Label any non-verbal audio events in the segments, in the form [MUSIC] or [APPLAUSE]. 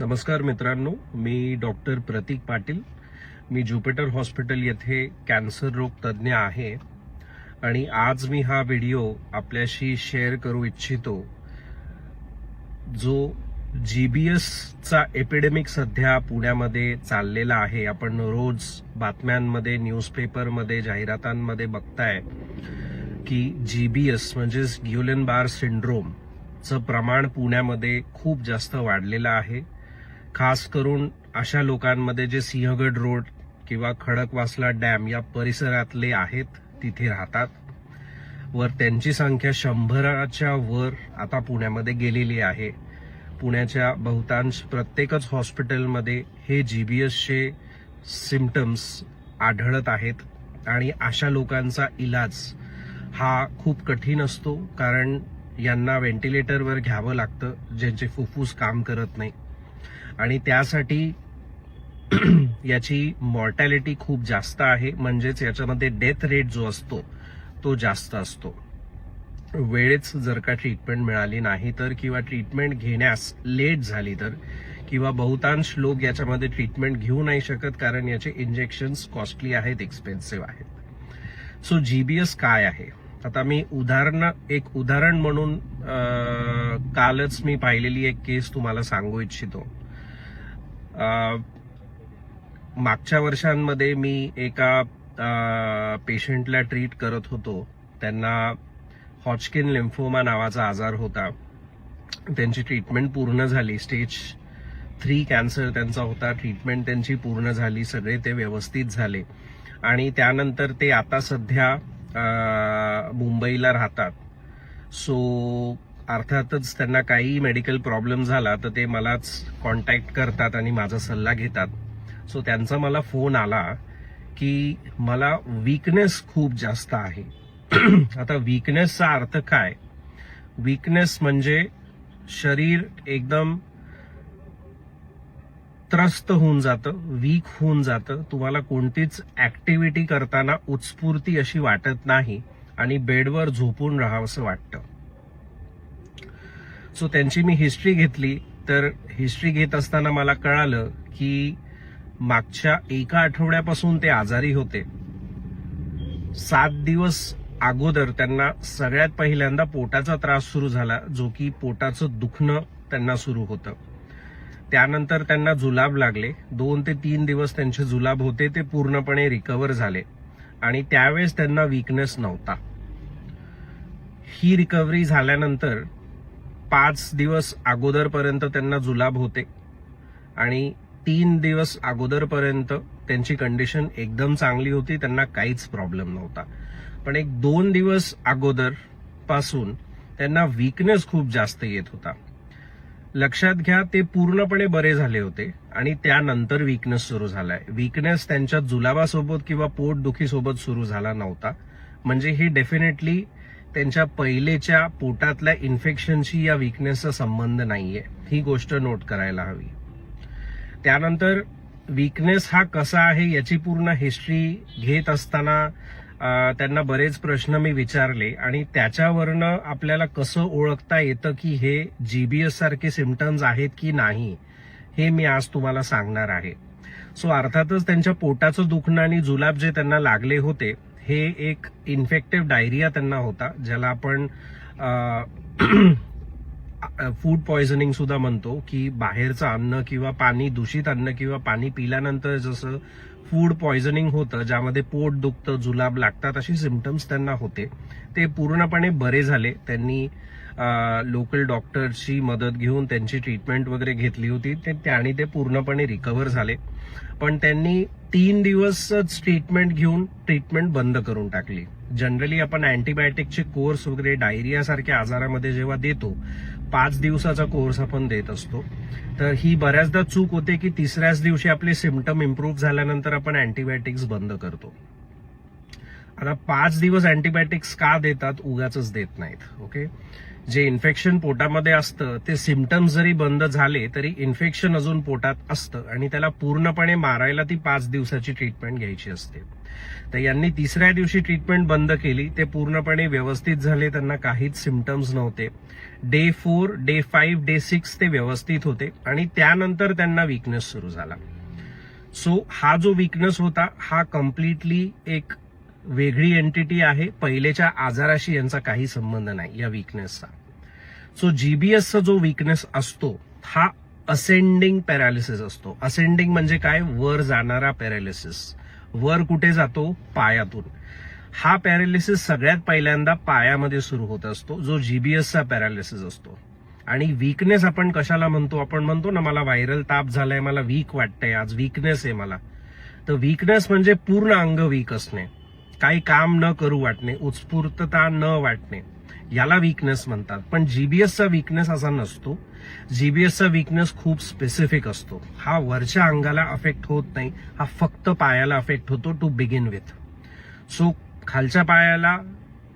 नमस्कार मित्रांनो मी डॉक्टर प्रतीक पाटील. मी ज्युपिटर हॉस्पिटल येथे कॅन्सर रोग तज्ज्ञ आहे आणि आज मी हा व्हिडिओ आपल्याशी शेअर करू इच्छितो जो जी बी एसचा एपिडेमिक सध्या पुण्यामध्ये चाललेला आहे. आपण रोज बातम्यांमध्ये न्यूजपेपरमध्ये जाहिरातांमध्ये बघताय की जी बी एस म्हणजेच ग्युलेन बार सिंड्रोमचं प्रमाण पुण्यामध्ये खूप जास्त वाढलेलं आहे. खास करून अशा लोकांमध्ये जे सिंहगड रोड किंवा खडकवासला डॅम या परिसरातले आहेत तिथे राहतात. वर त्यांची संख्या शंभराच्या वर आता पुण्यामध्ये गेलेली आहे. पुण्याच्या बहुतांश प्रत्येकच हॉस्पिटलमध्ये हे जी बी एसचे सिमटम्स आढळत आहेत आणि अशा लोकांचा इलाज हा खूप कठीण असतो कारण यांना व्हेंटिलेटरवर घ्यावं लागतं ज्यांचे फुफ्फूस काम करत नाही. आणि त्यासाठी [CLEARS THROAT] याची मॉर्टॅलिटी खूप जास्त आहे. म्हणजेच याच्यामध्ये डेथ रेट जो असतो तो जास्त असतो. वेळेच जर का ट्रीटमेंट मिळाली नाही तर किंवा ट्रीटमेंट घेण्यास लेट झाली तर किंवा बहुतांश लोक याच्यामध्ये ट्रीटमेंट घेऊ नाही शकत कारण याचे इंजेक्शन्स कॉस्टली आहेत एक्सपेन्सिव्ह आहेत. सो जीबीएस काय आहे? आता मी उदाहरण एक उदाहरण म्हणून कालच मी पाहिलेली एक केस तुम्हाला सांगू इच्छितो. मागच्या वर्षांमध्ये मी एका पेशंटला ट्रीट करत होतो. त्यांना हॉचकिन लिम्फोमा नावाचा आजार होता. त्यांची ट्रीटमेंट पूर्ण झाली. स्टेज थ्री कॅन्सर त्यांचा होता. ट्रीटमेंट त्यांची पूर्ण झाली. सगळे ते व्यवस्थित झाले. आणि त्यानंतर ते आता सध्या मुंबईला राहतात. सो अर्थातच त्यांना काही मेडिकल प्रॉब्लेम झाला तर ते मलाच कॉन्टॅक्ट करतात आणि माझा सल्ला घेतात. सो त्यांचा मला फोन आला की मला वीकनेस खूप जास्त आहे. [CLEARS THROAT] आता वीकनेसचा अर्थ काय? वीकनेस म्हणजे शरीर एकदम त्रस्त होऊन जातं वीक होऊन जातं. तुम्हाला कोणतीच ऍक्टिव्हिटी करताना उत्स्फूर्ती अशी वाटत नाही आणि बेडवर झोपून राहावंसं वाटतं. सो त्यांची मी हिस्ट्री घेतली. तर हिस्ट्री घेत असताना मला कळालं की मागच्या एका आठवड्यापासून ते आजारी होते. सात दिवस अगोदर त्यांना सगळ्यात पहिल्यांदा पोटाचा त्रास सुरू झाला जो की पोटाचं दुखणं त्यांना सुरू होतं. त्यानंतर त्यांना जुलाब लागले. दोन ते तीन दिवस त्यांचे जुलाब होते ते पूर्णपणे रिकवर झाले. आणि त्यावेळेस त्यांना वीकनेस नव्हता. ही रिकव्हरी झाल्यानंतर पाच दिवस अगोदरपर्यंत त्यांना जुलाब होते आणि तीन दिवस अगोदरपर्यंत त्यांची कंडिशन एकदम चांगली होती त्यांना काहीच प्रॉब्लेम नव्हता. पण एक दोन दिवस अगोदरपासून त्यांना वीकनेस खूप जास्त येत होता. लक्षात घ्या ते पूर्णपणे बरे झाले होते आणि त्यानंतर वीकनेस सुरू झालाय. वीकनेस त्यांच्या जुलाबासोबत किंवा पोटदुखीसोबत सुरू झाला नव्हता. म्हणजे ही डेफिनेटली त्यांच्या पहिलेच्या पोटातल्या इन्फेक्शनशी या विकनेसचा संबंध नाहीये. ही गोष्ट नोट करायला हवी. त्यानंतर वीकनेस हा कसा आहे याची पूर्ण हिस्ट्री घेत असताना त्यांना बरेच प्रश्न मी विचारले आणि त्याच्यावरनं आपल्याला कसं ओळखता येतं की हे जीबीएस सारखे सिमटम्स आहेत की नाही हे मी आज तुम्हाला सांगणार आहे. सो अर्थातच त्यांच्या पोटाचं दुखणं आणि जुलाब जे त्यांना लागले होते हे एक इन्फेक्टिव्ह डायरिया त्यांना होता ज्याला आपण फूड पॉयझनिंग सुद्धा म्हणतो की बाहेरचं अन्न किंवा पाणी दूषित अन्न किंवा पाणी पिल्यानंतर जसं फूड पॉयझनिंग होतं ज्यामध्ये पोट दुखतं जुलाब लागतात अशी सिमटम्स त्यांना होते. ते पूर्णपणे बरे झाले. त्यांनी लोकल डॉक्टरची मदत घेऊन त्यांची ट्रीटमेंट वगैरे घेतली होती. ते आणि ते पूर्णपणे रिकव्हर झाले. पण त्यांनी तीन दिवसच ट्रीटमेंट घेऊन ट्रीटमेंट बंद करून टाकली. जनरली आपण अँटीबायोटिकचे कोर्स वगैरे डायरिया सारख्या आजारामध्ये जेव्हा देतो पाच दिवसाचा कोर्स आपण देत असतो. तर ही बऱ्याचदा चूक होते की तिसऱ्याच दिवशी आपले सिमटम इम्प्रूव्ह झाल्यानंतर आपण अँटीबायोटिक्स बंद करतो. आता पाच दिवस अँटीबायोटिक्स का देतात उगाच देत नाहीत ओके जे इन्फेक्शन पोटामध्ये असतं ते सिमटम्स जरी बंद झाले तरी इन्फेक्शन अजून पोटात असतं आणि त्याला पूर्णपणे मारायला ती पाच दिवसाची ट्रीटमेंट घ्यायची असते. तर यांनी तिसऱ्या दिवशी ट्रीटमेंट बंद केली ते पूर्णपणे व्यवस्थित झाले त्यांना काहीच सिमटम्स नव्हते. Day four day five day six ते व्यवस्थित होते आणि त्यानंतर त्यांना विकनेस सुरू झाला. सो हा जो विकनेस होता हा कम्प्लिटली एक वेगळी एंटिटी आहे. पहिलेच्या आजाराशी यांचा काही संबंध नाही या विकनेसचा सो जीबीएसचा जो विकनेस असतो हा असेंडिंग पॅरालिसिस असतो. असेंडिंग म्हणजे काय? वर जाणारा पॅरालिसिस वर कुठे जातो? पायातून. हा पॅरालिसिस सगळ्यात पहिल्यांदा पायामध्ये सुरू होत असतो. जो जीबीएसचा पॅरालिसिस असतो. आणि वीकनेस आपण कशाला म्हणतो? आपण म्हणतो ना मला व्हायरल ताप झालाय मला वीक वाटतंय आज वीकनेस आहे मला. तर वीकनेस म्हणजे पूर्ण अंग वीक असणे. काही काम न करू वाटणे उत्स्फूर्तता न वाटणे याला विकनेस म्हणतात. पण जीबीएसचा विकनेस असा नसतो. जीबीएसचा विकनेस खूप स्पेसिफिक असतो. हा वरच्या अंगाला अफेक्ट होत नाही. हा फक्त पायाला अफेक्ट होतो टू बिगिन विथ सो खालच्या पायाला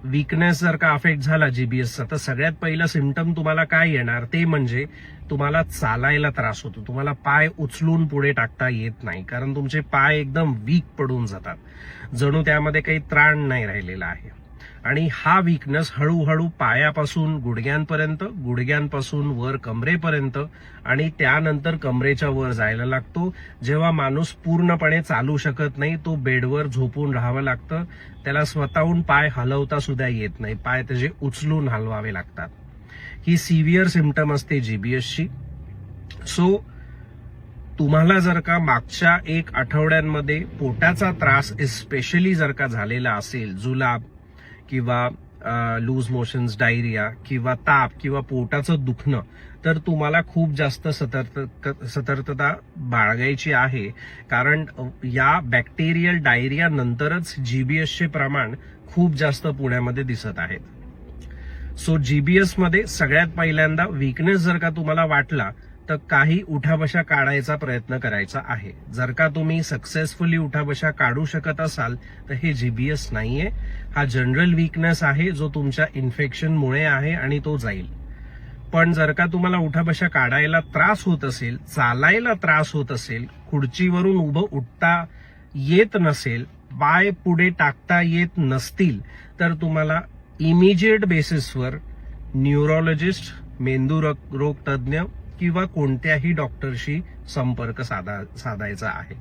वीकनेस जर का अफेक्ट झाला जीबीएसचा तर सगळ्यात पहिला सिमटम तुम्हाला काय येणार? ते म्हणजे तुम्हाला चालायला त्रास होतो. तुम्हाला पाय उचलून पुढे टाकता येत नाही. कारण तुमचे पाय एकदम वीक पडून जातात. जणू त्यामध्ये काही त्राण नाही राहिलेला आहे. आणि हा वीकनेस हळूहळू पायापासून गुडघ्यांपर्यंत गुडघ्यांपासून वर कमरेपर्यंत आणि त्यानंतर कमरेच्या वर जायला लागतो. जेव्हा माणूस पूर्णपणे चालू शकत नाही तो बेडवर झोपून राहावं लागतं. त्याला स्वतःहून पाय हलवता सुद्धा येत नाही. पाय त्याचे उचलून हलवावे लागतात. ही सिव्हिअर सिमटम असते जीबीएसची सो तुम्हाला जर का मागच्या एक आठवड्यांमध्ये पोटाचा त्रास स्पेशली जर का झालेला असेल जुलाब किंवा लूज मोशन्स डायरिया किंवा ताप किंवा पोटाचं दुखणं तर तुम्हाला खूप जास्त सतर्क सतर्कता बाळगायची आहे. कारण या बॅक्टेरियल डायरिया नंतरच जीबीएसचे प्रमाण खूप जास्त पुण्यामध्ये दिसत आहेत. सो जीबीएसमध्ये सगळ्यात पहिल्यांदा विकनेस जर का तुम्हाला वाटला तर काही उठाबशा काढायचा प्रयत्न करायचा आहे. जर का तुम्ही सक्सेसफुली उठाबशा काढू शकत असाल तर हे जीबीएस नाहीये. हा जनरल वीकनेस आहे जो तुमच्या इन्फेक्शनमुळे आहे आणि तो जाईल. पण जर का तुम्हाला उठाबशा काढायला त्रास होत असेल चालायला त्रास होत असेल खुर्चीवरून उभं उठता येत नसेल पाय पुढे टाकता येत नसतील तर तुम्हाला इमिजिएट बेसिसवर न्यूरोलॉजिस्ट मेंदू रोग तज्ज्ञ किंवा कोणत्याही डॉक्टरशी संपर्क साधा साधायचा आहे.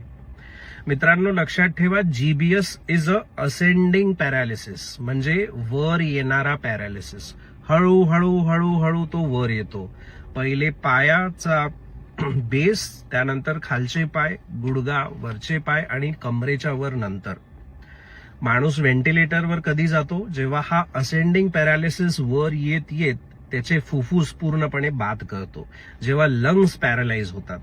मित्रांनो लक्षात ठेवा GBS is a ascending paralysis म्हणजे वर येणारा पॅरालिसिस हळूहळू हळूहळू तो वर येतो. पहिले पायाचा [CLEARS THROAT] बेस त्यानंतर खालचे पाय गुडगा वरचे पाय आणि कमरेच्या वर नंतर. माणूस व्हेंटिलेटरवर कधी जातो? जेव्हा हा असेंडिंग पॅरालिसिस वर येत येत त्याचे फुफ्फुस पूर्णपणे बाद करतो. जेव्हा लंग्स पॅरालाइज होतात.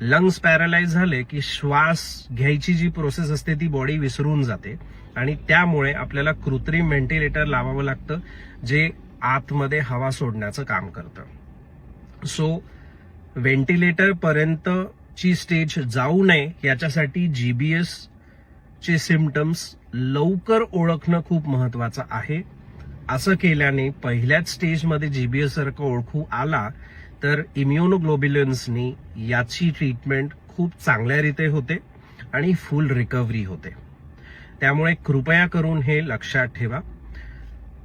लंग्स पॅरालाइज झाले की श्वास घ्यायची जी प्रोसेस असते ती बॉडी विसरून जाते. आणि त्यामुळे आपल्याला कृत्रिम व्हेंटिलेटर लावावं लागतं जे आतमध्ये हवा सोडण्याचं काम करतं. सो व्हेंटिलेटर पर्यंतची स्टेज जाऊ नये याच्यासाठी जीबीएस चे सिमटम्स लवकर ओळखणं खूप महत्वाचं आहे. असं केल्याने पहिल्याच स्टेजमध्ये जीबीएस सारखं ओळखू आला तर इम्युनोग्लोबिलन्सनी याची ट्रीटमेंट खूप चांगल्या रीते होते आणि फुल रिकव्हरी होते. त्यामुळे कृपया करून हे लक्षात ठेवा.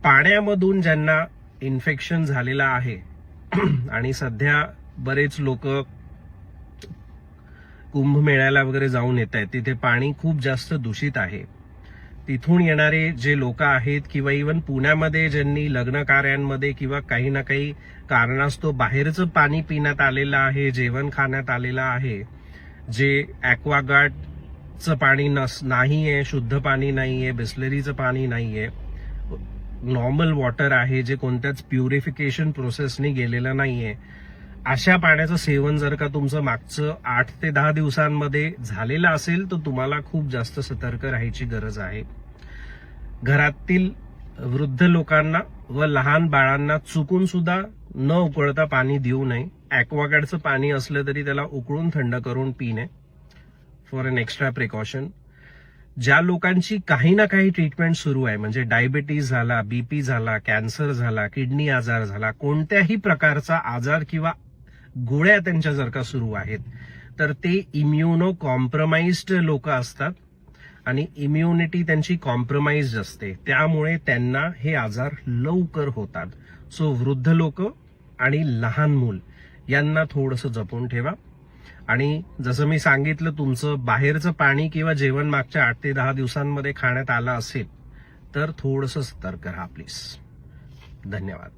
पाण्यामधून ज्यांना इन्फेक्शन झालेलं आहे [CLEARS THROAT] आणि सध्या बरेच लोक कुंभमेळ्याला वगैरे जाऊन येत आहेत तिथे पाणी खूप जास्त दूषित आहे. तिथून येणारे जे लोक आहेत किंवा इवन पुण्यामध्ये ज्यांनी लग्न कार्यांमध्ये किंवा काही ना काही कारणास्तव बाहेरचं पाणी पिण्यात आलेलं आहे जेवण खाण्यात आलेलं आहे जे ॲक्वागार्डचं पाणी नस नाही आहे शुद्ध पाणी नाही आहे बिस्लरीचं पाणी नाही आहे नॉर्मल वॉटर आहे जे कोणत्याच प्युरिफिकेशन प्रोसेसने गेलेलं नाही आहे अशा पाण्याचं सेवन जर का तुमचं मागचं आठ ते दहा दिवसांमध्ये झालेलं असेल तर तुम्हाला खूप जास्त सतर्क राहायची गरज आहे. घरातील वृद्ध लोकांना व लहान बाळांना चुकून सुद्धा न उकळता पाणी देऊ नये. ॲक्वागार्डचं पाणी असलं तरी त्याला उकळून थंड करून पिणे फॉर अन एक्स्ट्रा प्रिकॉशन ज्या लोकांची काही ना काही ट्रीटमेंट सुरू आहे म्हणजे डायबिटीज झाला बीपी झाला कॅन्सर झाला किडनी आजार झाला कोणत्याही प्रकारचा आजार किंवा गोळ्या त्यांच्या जर का सुरू आहेत तर ते इम्युनो कॉम्प्रोमाइज्ड लोक असतात आणि इम्युनिटी त्यांची कॉम्प्रोमाइज असते. त्यामुळे त्यांना हे आजार लवकर होतात. सो वृद्ध लोक आणि लहान मूल यांना थोडंसं जपून ठेवा. आणि जसं मी सांगितलं तुमचं बाहेरचं पाणी किंवा जेवण मागच्या आठ ते दहा दिवसांमध्ये खाण्यात आलं असेल तर थोडंसं सतर्क राहा प्लीज धन्यवाद.